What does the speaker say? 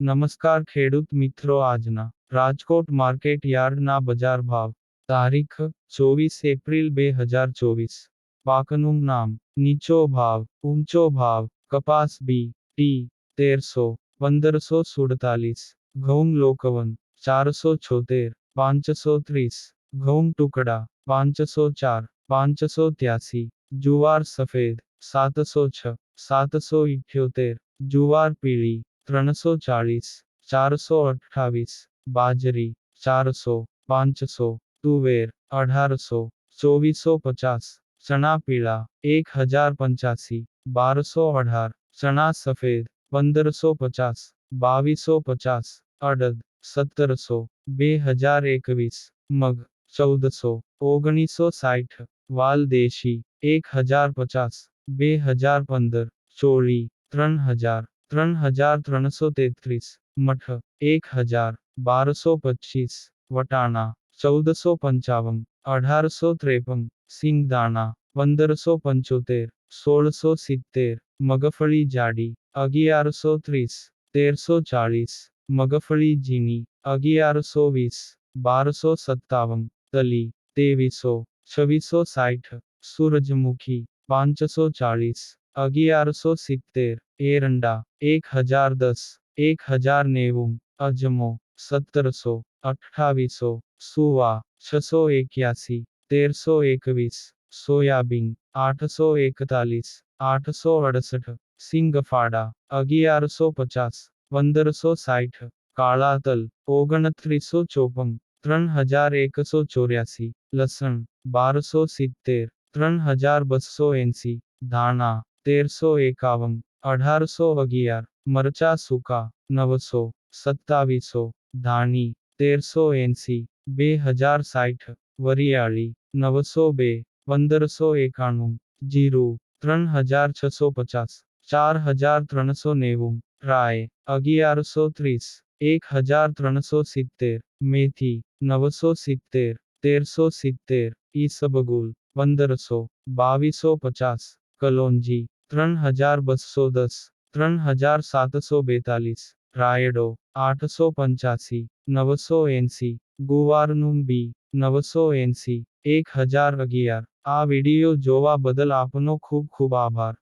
નમસ્કાર ખેડૂત મિત્રો આજના રાજકોટ માર્કેટ યાર્ડના બજાર ભાવ તારીખ ચોવીસ એપ્રિલ બે હજાર ચોવીસ પાકનું નામ નીચો ભાવ ઊંચો ભાવ કપાસ બી ટી તેરસો પંદરસો સુડતાલીસ ઘઉં લોકવન ચારસો છોતેર પાંચસો ત્રીસ ઘઉં ટુકડા પાંચસો ચાર પાંચસો ત્યાસી જુવાર સફેદ સાતસો છ સાતસો ઇઠ્યોતેર જુવાર પીળી ત્રણસો ચાળીસ ચારસો અઠ્ઠાવીસ બાજરી ચારસો પાંચસો તુવેર અઢારસો ચોવીસો પચાસ ચણા પીળા એક હજાર પંચ્યાસી બારસો અઢાર ચણા સફેદ પંદરસો પચાસ બાવીસો પચાસ અડદ સત્તરસો બે હજાર એકવીસ મગ ચૌદસો ઓગણીસો સાઠ વાલ દેશી એક હજાર પચાસ બે હજાર પંદર ચોળી ત્રણ હજાર ત્રણ હજાર ત્રણસો તેત્રીસ મઠ એક હજાર બારસો પચીસ વટાણા ચૌદસો પંચાવન અઢારસો ત્રેપન સિંગદાણા પંદરસો પંચોતેર સોળસો સિત્તેર મગફળી જાડી અગિયારસો ત્રીસ તેરસો ચાળીસ મગફળી ઝીણી અગિયારસો વીસ બારસો સત્તાવન તલી તેવીસો છવ્વીસો સાઠ સૂરજમુખી પાંચસો ચાળીસ અગિયારસો સિત્તેર એરંડા એક હજાર દસ એક હજાર નેવું અજમો સત્તરસો અઠ્ઠાવીસો સુવા છસો એક્યાસી તેરસો એકવીસ સોયાબીન આઠસો એકતાલીસ આઠસો અડસઠ સિંગફાડા અગિયારસો પચાસ પંદરસો સાઠ કાળા તલ ઓગણત્રીસો ચોપન ત્રણ હજાર એકસો ચોર્યાસી લસણ બારસો સિત્તેર ત્રણ હજાર બસો એંસી ધાણા તેરસો એકાવન અઢારસો અગિયાર મરચા સૂકા નવસો સત્તાવીસો ધાણી તેરસો એંસી બે હજાર સાઠ વરિયાળી નવસો બે પંદરસો એકાણું જીરું ત્રણ હજાર છસો પચાસ ચાર હજાર ત્રણસો નેવું રાય અગિયારસો ત્રીસ એક હજાર ત્રણસો સિત્તેર મેથી નવસો સિત્તેર તેરસો સિત્તેર ઈસબગુલ પંદરસો બાવીસો પચાસ કલોંજી ત્રણ હજાર બસો દસ ત્રણ હજાર સાતસો બેતાલીસ રાયડો આઠસો પંચ્યાસી નવસો એંસી ગુવારનું બી નવસો એંસી એક હજાર અગિયાર આ વિડિયો જોવા બદલ આપનો ખૂબ ખૂબ આભાર